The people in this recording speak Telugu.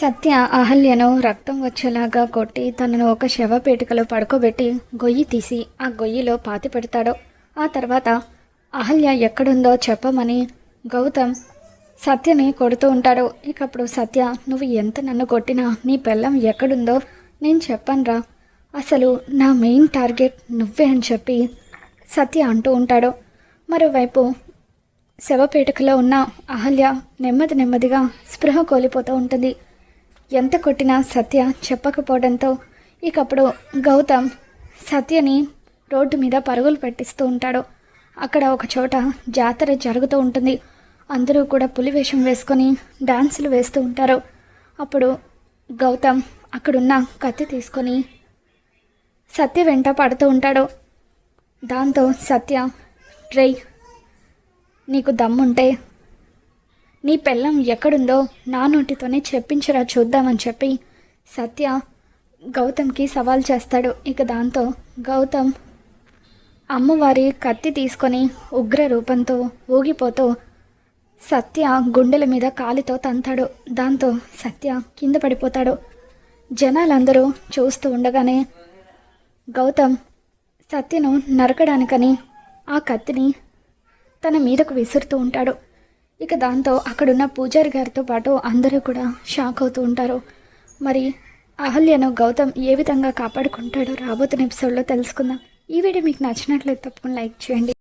సత్య అహల్యను రక్తం వచ్చేలాగా కొట్టి తనను ఒక శవపేటికలో పడుకోబెట్టి గొయ్యి తీసి ఆ గొయ్యిలో పాతి పెడతాడు. ఆ తర్వాత అహల్య ఎక్కడుందో చెప్పమని గౌతమ్ సత్యని కొడుతూ ఉంటాడు. ఇకప్పుడు సత్య నువ్వు ఎంత నన్ను కొట్టినా నీ పెళ్ళం ఎక్కడుందో నేను చెప్పనురా. అసలు నా మెయిన్ టార్గెట్ నువ్వే అని చెప్పి సత్య అంటూ ఉంటాడు. మరోవైపు శవపేటికలో ఉన్న అహల్య నెమ్మది నెమ్మదిగా స్పృహ కోల్పోతూ ఉంటుంది. ఎంత కొట్టినా సత్య చెప్పకపోవడంతో ఇకప్పుడు గౌతమ్ సత్యని రోడ్డు మీద పరుగులు పెట్టిస్తూ ఉంటాడు. అక్కడ ఒక చోట జాతర జరుగుతూ ఉంటుంది. అందరూ కూడా పులి వేషం వేసుకొని డాన్సులు వేస్తూ ఉంటారు. అప్పుడు గౌతమ్ అక్కడున్న కత్తి తీసుకొని సత్య వెంట పడుతూ ఉంటాడు. దాంతో సత్య ట్రై నీకు దమ్ముంటే నీ పెళ్ళం ఎక్కడుందో నా నోటితోనే చెప్పించరా చూద్దామని చెప్పి సత్య గౌతమ్కి సవాల్ చేస్తాడు. ఇక దాంతో గౌతమ్ అమ్మవారి కత్తి తీసుకొని ఉగ్ర రూపంతో ఊగిపోతూ సత్య గుండెల మీద కాలితో తంతాడు. దాంతో సత్య కింద పడిపోతాడు. జనాలందరూ చూస్తూ ఉండగానే గౌతమ్ సత్యను నరకడానికని ఆ కత్తిని తన మీదకు విసురుతూ ఉంటాడు. ఇక దాంతో అక్కడున్న పూజారి గారితో పాటు అందరూ కూడా షాక్ అవుతూ ఉంటారు. మరి అహల్యను గౌతమ్ ఏ విధంగా కాపాడుకుంటాడో రాబోతున్న ఎపిసోడ్లో తెలుసుకుందాం. ఈ వీడియో మీకు నచ్చినట్లయితే తప్పకుండా లైక్ చేయండి.